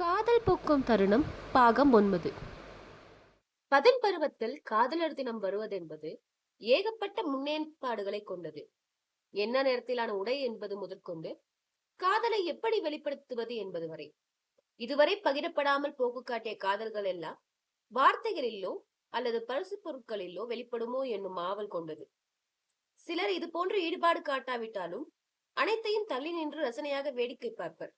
காதல் பூக்கும் தருணம் பாகம் ஒன்பது. பதின் பருவத்தில் காதலர் தினம் வருவதென்பது ஏகப்பட்ட முன்னேற்பாடுகளை கொண்டது. என்ன நேரத்திலான உடை என்பது முதற்கொண்டு காதலை எப்படி வெளிப்படுத்துவது என்பது வரை. இதுவரை பகிரப்படாமல் போக்கு காட்டிய காதல்கள் எல்லாம் வார்த்தைகளிலோ அல்லது பரிசு பொருட்களிலோ வெளிப்படுமோ என்னும் ஆவல் கொண்டது. சிலர் இது போன்ற ஈடுபாடு காட்டாவிட்டாலும் அனைத்தையும் தள்ளி நின்று ரசனையாக வேடிக்கை பார்ப்பர்.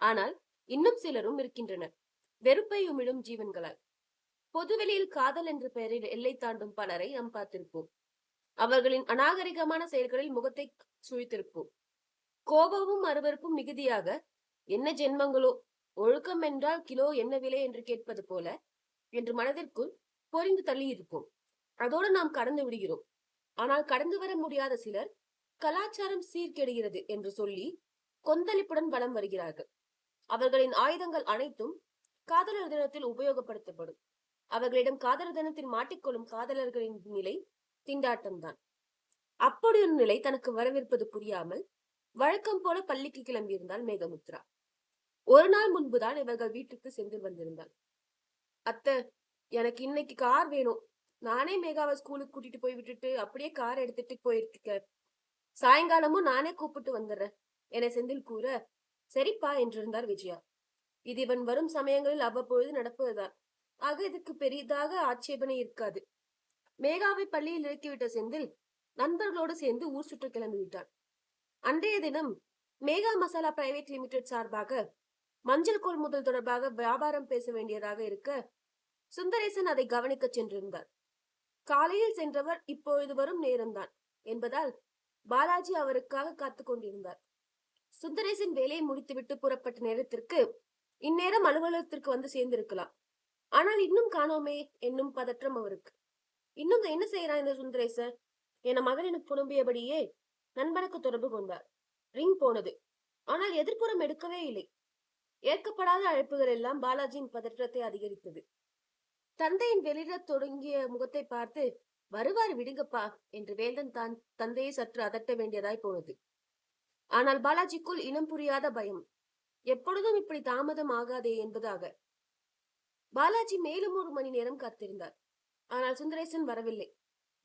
ஆனால் இன்னும் சிலரும் இருக்கின்றனர். வெறுப்பை உமிழும் ஜீவன்களால். பொதுவெளியில் காதல் என்ற பெயரில் எல்லை தாண்டும் பலரை நாம் பார்த்திருப்போம். அவர்களின் அநாகரிகமான செயல்களில் முகத்தை சுழித்திருப்போம். கோபமும் அருவருப்பும் மிகுதியாக என்ன ஜென்மங்களோ? ஒழுக்கம் என்றால் கிலோ என்ன விலை? என்று கேட்பது போல என்று மனதிற்குள் பொறிந்து தள்ளி இருப்போம் அதோடு நாம் கடந்து விடுகிறோம். ஆனால் கடந்து வர முடியாத சிலர் கலாச்சாரம் சீர்கெடுகிறது என்று சொல்லி கொந்தளிப்புடன் வலம் வருகிறார்கள். அவர்களின் ஆயுதங்கள் அனைத்தும் காதலர் தினத்தில் உபயோகப்படுத்தப்படும். அவர்களிடம் காதலர் தினத்தில் மாட்டிக்கொள்ளும் காதலர்களின் நிலை திண்டாட்டம்தான். அப்படி ஒரு நிலை தனக்கு வரவிருப்பது புரியாமல் வழக்கம் போல பள்ளிக்கு கிளம்பியிருந்தாள் மேகமுத்ரா. ஒரு நாள் முன்புதான் இவர்கள் வீட்டுக்கு சென்று வந்திருந்தாள். அத்தை எனக்கு இன்னைக்கு கார் வேணும். நானே மேகாவை ஸ்கூலுக்கு கூட்டிட்டு போய் விட்டுட்டு அப்படியே கார் எடுத்துட்டு போயிருக்க சாயங்காலமும் நானே கூப்பிட்டு வந்துடுறேன் என செந்தில் கூற சரிப்பா என்றிருந்தார் விஜயா. இது இவன் வரும் சமயங்களில் அவ்வப்பொழுது நடப்பதுதான். ஆக இதுக்கு பெரிதாக ஆட்சேபனை இருக்காது. மேகாவை பள்ளியில் இறக்கிவிட்ட செந்தில் நண்பர்களோடு சேர்ந்து ஊர் சுற்ற கிளம்பிவிட்டான். அன்றைய தினம் மேகா மசாலா பிரைவேட் லிமிடெட் சார்பாக மஞ்சள் கொள்முதல் தொடர்பாக வியாபாரம் பேச வேண்டியதாக இருக்க சுந்தரேசன் அதை கவனிக்க சென்றிருந்தார். காலையில் சென்றவர் இப்பொழுது வரும் நேரம்தான் என்பதால் பாலாஜி அவருக்காக காத்து கொண்டிருந்தார். சுந்தரேசன் வேலையை முடித்துவிட்டு புறப்பட்ட நேரத்திற்கு இந்நேரம் அலுவலகத்திற்கு வந்து சேர்ந்திருக்கலாம். ஆனால் இன்னும் காணோமே என்னும் பதற்றம் அவருக்கு. இன்னும் என்ன செய்யறான் இந்த சுந்தரேசன் என மகனின் புலம்பியபடியே நண்பனுக்கு தொடர்பு கொண்டார். ரிங் போனது. ஆனால் எதிர்ப்புறம் எடுக்கவே இல்லை. ஏற்கப்படாத அழைப்புகள் எல்லாம் பாலாஜியின் பதற்றத்தை அதிகரித்தது. தந்தையின் வெளியிடத் தொடங்கிய முகத்தை பார்த்து வருவார் விடுங்கப்பா என்று வேந்தன் தான் தந்தையை சற்று அதட்ட வேண்டியதாய் போனது. ஆனால் பாலாஜிக்குள் இனம் புரியாத பயம். எப்பொழுதும் இப்படி தாமதம் ஆகாதே என்பதாக. பாலாஜி மேலும் ஒரு மணி நேரம் காத்திருந்தார். ஆனால் சுந்தரேசன் வரவில்லை.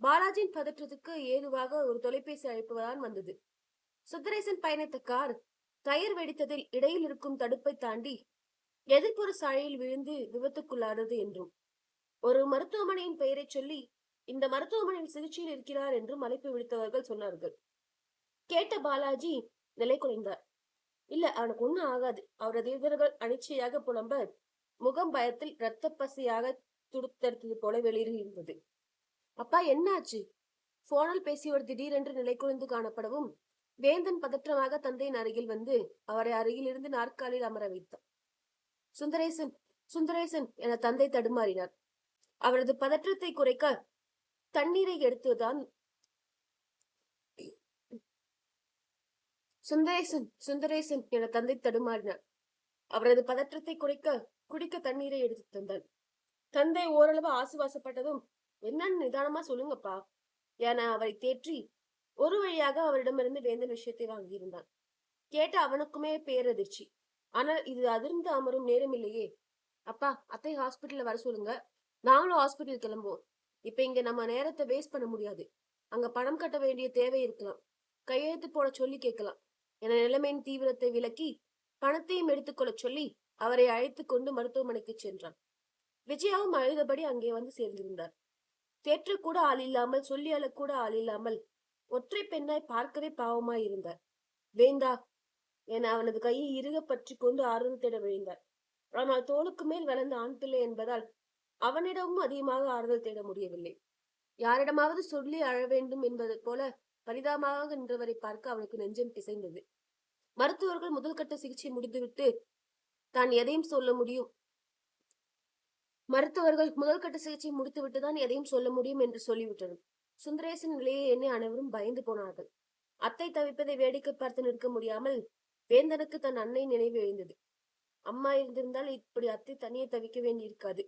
பாலாஜியின் பதற்றத்துக்கு ஏதுவாக ஒரு தொலைபேசி அழைப்பு தான் வந்தது. சுந்தரேசன் பயணித்த கார் டயர் வெடித்ததில் இடையில் இருக்கும் தடுப்பை தாண்டி எதிர்ப்புற சாலையில் விழுந்து விபத்துக்குள்ளானது என்றும் ஒரு மருத்துவமனையின் பெயரை சொல்லி இந்த மருத்துவமனையில் சிகிச்சையில் இருக்கிறார் என்றும் அழைப்பு விடுத்தவர்கள் சொன்னார்கள். கேட்ட பாலாஜி நிலை குறைந்தார். இல்ல அவனுக்கு ஒண்ணும் ஆகாது. அவரது இதழ்கள் அனிச்சையாக புலம்ப முகம் பயத்தில் இரத்த பசியாக துடுத்தெடுத்தது போல வெளியிருந்தது அப்பா என்னாச்சு? போனில் பேசியவர் திடீரென்று நிலை குறைந்து காணப்படவும் வேந்தன் பதற்றமாக தந்தையின் அருகில் வந்து அவரை அருகில் இருந்து நாற்காலில் அமர வைத்தார் சுந்தரேசன் சுந்தரேசன் என தந்தை தடுமாறினார். அவரது பதற்றத்தை குறைக்க தண்ணீரை எடுத்துதான் சுந்தரேசன் சுந்தரேசன் என தந்தை தடுமாறினார். அவரது பதற்றத்தை குறைக்க குடிக்க தண்ணீரை எடுத்து தந்தான் தந்தை ஓரளவு ஆசுவாசப்பட்டதும் என்னன்னு நிதானமா சொல்லுங்கப்பா என அவரை தேற்றி ஒரு வழியாக அவரிடமிருந்து வேந்தன் விஷயத்தை வாங்கியிருந்தான். கேட்ட அவனுக்குமே பேரதிர்ச்சி. ஆனால் இது அதிர்ந்து அமரும் நேரம் இல்லையே அப்பா அத்தை ஹாஸ்பிட்டல்ல வர சொல்லுங்க. நாங்களும் ஹாஸ்பிட்டல் கிளம்புவோம். இப்ப இங்க நம்ம நேரத்தை வேஸ்ட் பண்ண முடியாது. அங்க பணம் கட்ட வேண்டிய தேவை இருக்கலாம். கையெழுத்து போட சொல்லி கேட்கலாம். என நிலைமையின் தீவிரத்தை விளக்கி பணத்தையும் எடுத்துக்கொள்ள சொல்லி அவரை அழைத்து கொண்டு மருத்துவமனைக்கு சென்றான். விஜயாவும் அழுதபடி அங்கே வந்து சேர்ந்திருந்தார். தேற்று கூட ஆள் இல்லாமல் சொல்லி அழக்கூட ஆள் இல்லாமல் ஒற்றை பெண்ணாய் பார்க்கவே பாவமாய் இருந்தார். வேந்தா என அவனது கையை இறுக பற்றி கொண்டு ஆறுதல் தேட விழுந்தார். ஆனால் தோளுக்கு மேல் வளர்ந்த ஆண் பிள்ளை என்பதால் அவனிடமும் அதிகமாக ஆறுதல் தேட முடியவில்லை. யாரிடமாவது சொல்லி அழ வேண்டும் என்பது போல பரிதாபமாக நின்றவரை பார்க்க அவனுக்கு நெஞ்சம் பிசைந்தது. மருத்துவர்கள் முதல் கட்ட சிகிச்சை முடிந்துவிட்டு தான் எதையும் சொல்ல முடியும். மருத்துவர்கள் முதல் கட்ட சிகிச்சை முடித்துவிட்டு தான் எதையும் சொல்ல முடியும் என்று சொல்லிவிட்டனர். சுந்தரேசன் நிலையை எண்ணி அனைவரும் பயந்து போனார்கள். அத்தை தவிப்பதை வேடிக்கை பார்த்து நிற்க முடியாமல் வேந்தனுக்கு தன் அன்னை நினைவு எழுந்தது. அம்மா இருந்திருந்தால் இப்படி அத்தை தனியே தவிக்க வேண்டி இருக்காது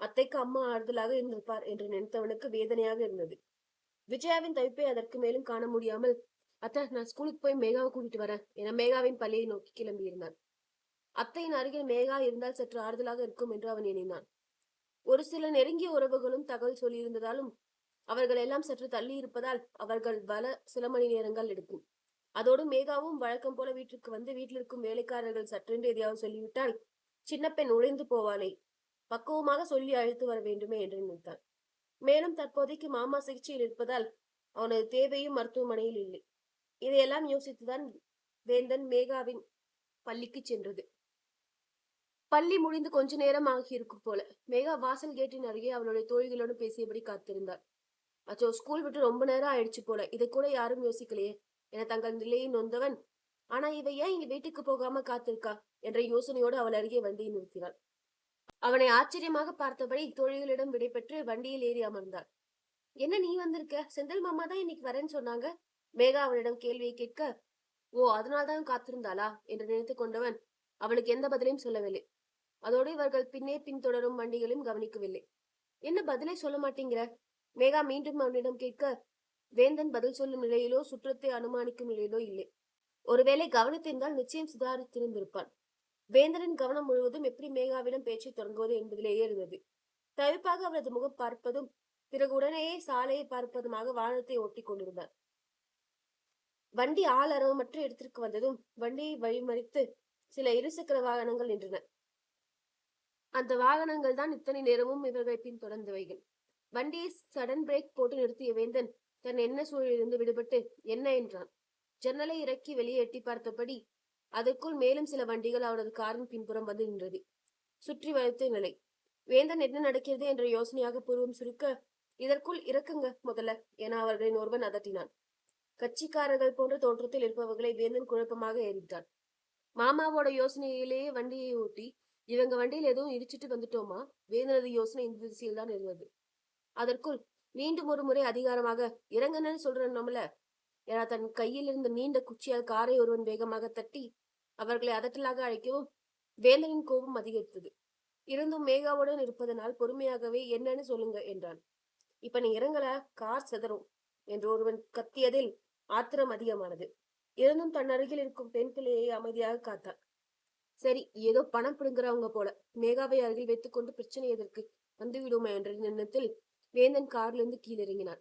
அத்தைக்கு அம்மா ஆறுதலாக இருந்திருப்பார் என்று நினைத்தவனுக்கு வேதனையாக இருந்தது. விஜயாவின் தவிப்பை அதற்கு மேலும் காண முடியாமல் அத்தை நான் ஸ்கூலுக்கு போய் மேகாவை கூட்டிட்டு வரேன். என மேகாவின் பள்ளியை நோக்கி கிளம்பியிருந்தான் அத்தையின் அருகில் மேகா இருந்தால் சற்று ஆறுதலாக இருக்கும் என்று அவன் எண்ணினான். ஒரு சில நெருங்கிய உறவுகளும் தகவல் சொல்லியிருந்ததாலும் அவர்கள் எல்லாம் சற்று தள்ளி இருப்பதால் அவர்கள் வல சில மணி நேரங்கள் எடுக்கும். அதோடு மேகாவும் வழக்கம் போல வீட்டிற்கு வந்து வீட்டில் இருக்கும் வேலைக்காரர்கள் சற்றென்று எதையாவது சொல்லிவிட்டால் சின்ன பெண் உழைந்து போவாளே பக்குவமாக சொல்லி அழைத்து வர வேண்டுமே என்று நினைத்தான் மேலும் தற்போதைக்கு மாமா சிகிச்சையில் இருப்பதால் அவனது தேவையும் மருத்துவமனையில் இல்லை. இதையெல்லாம் யோசித்துதான் வேந்தன் மேகாவின் பள்ளிக்கு சென்றது. பள்ளி முடிந்து கொஞ்ச நேரம் ஆகியிருக்கும் போல மேகா வாசல் கேட்டின் அருகே அவளுடைய தோழிகளோடு பேசியபடி காத்திருந்தாள். அச்சோ ஸ்கூல் விட்டு ரொம்ப நேரம் ஆயிடுச்சு போல. இதை கூட யாரும் யோசிக்கலையே. என தங்கள் நிலையை நொந்தவன் ஆனா இவ ஏன் இங்க வீட்டுக்கு போகாம காத்திருக்கா? என்ற யோசனையோடு அவள் அருகே வண்டியை நிறுத்தினாள். அவனை ஆச்சரியமாக பார்த்தபடி தோழிகளிடம் விடைபெற்று வண்டியில் ஏறி அமர்ந்தாள். என்ன நீ வந்திருக்க? செந்தில் மாமா தான் இன்னைக்கு வரேன்னு சொன்னாங்க. மேகா அவனிடம் கேள்வியை கேட்க ஓ அதனால்தான் காத்திருந்தாளா? என்று நினைத்து கொண்டவன் அவளுக்கு எந்த பதிலையும் சொல்லவில்லை. அதோடு இவர்கள் பின்னே பின்தொடரும் வண்டிகளையும் கவனிக்கவில்லை. என்ன பதிலை சொல்ல மாட்டேங்கிற? மேகா மீண்டும் அவனிடம் கேட்க வேந்தன் பதில் சொல்லும் நிலையிலோ சுற்றத்தை அனுமானிக்கும் நிலையிலோ இல்லை. ஒருவேளை கவனித்திருந்தால் நிச்சயம் சுதாரித்திருந்திருப்பான். வேந்தரின் கவனம் முழுவதும் எப்படி மேகாவிடம் பேச்சை தொடங்குவது என்பதிலேயே இருந்தது. தவிப்பாக அவரது முகம் பார்ப்பதும் பிறகு உடனேயே சாலையை பார்ப்பதுமாக வாகனத்தை ஓட்டிக் கொண்டிருந்தார். வண்டி ஆள் அரவமற்ற இடத்திற்கு வந்ததும் வண்டியை வழிமறித்து சில இருசக்கர வாகனங்கள் நின்றன. அந்த வாகனங்கள் தான் இத்தனை நேரமும் இவர்களை பின்தொடர்ந்தவைகள். வண்டியை சடன் பிரேக் போட்டு நிறுத்திய வேந்தன் தன் என்ன சூழலிலிருந்து விடுபட்டு என்ன? என்றான். ஜன்னலை இறக்கி வெளியே எட்டி பார்த்தபடி அதற்குள் மேலும் சில வண்டிகள் அவனது காரின் பின்புறம் வந்து நின்றது. சுற்றி வளைத்த நிலை. வேந்தன் என்ன நடக்கிறது என்ற யோசனையாக பூர்வம் சுருக்க இதற்குள் இறக்குங்க முதல்ல என அவர்களின் ஒருவன் அதட்டினான். கட்சிக்காரர்கள் போன்ற தோற்றத்தில் இருப்பவர்களை வேந்தன் குழப்பமாக ஏறிவிட்டான் மாமாவோட யோசனையிலேயே வண்டியை ஓட்டி இவங்க வண்டியில் எதுவும் இடிச்சிட்டு வந்துட்டோமா? வேந்தனது யோசனை இந்த திசையில் தான் இருந்தது. அதற்குள் மீண்டும் ஒரு முறை அதிகாரமாக இறங்கன்னு சொல்றோம்ல என தன் கையில் இருந்து நீண்ட குச்சியால் காரை ஒருவன் வேகமாக தட்டி அவர்களை அதட்டலாக அழைக்கவும் வேந்தனின் கோபம் அதிகரித்தது. இருந்தும் மேகாவுடன் இருப்பதனால் பொறுமையாகவே என்னன்னு சொல்லுங்க என்றான். இப்ப நீ இறங்கல கார் செதறும் என்று ஒருவன் கத்தியதில் ஆத்திரம் அதிகமானது. இருந்தும் தன் அருகில் இருக்கும் பெண் பிள்ளையை அமைதியாக காத்தான். சரி ஏதோ பணம் பிடுங்குறவங்க போல. மேகாவை அருகில் வைத்துக்கொண்டு பிரச்சனை எதற்கு? வந்துவிடுமா என்ற எண்ணத்தில் வேந்தன் கார்லிருந்து கீழிறங்கினான்.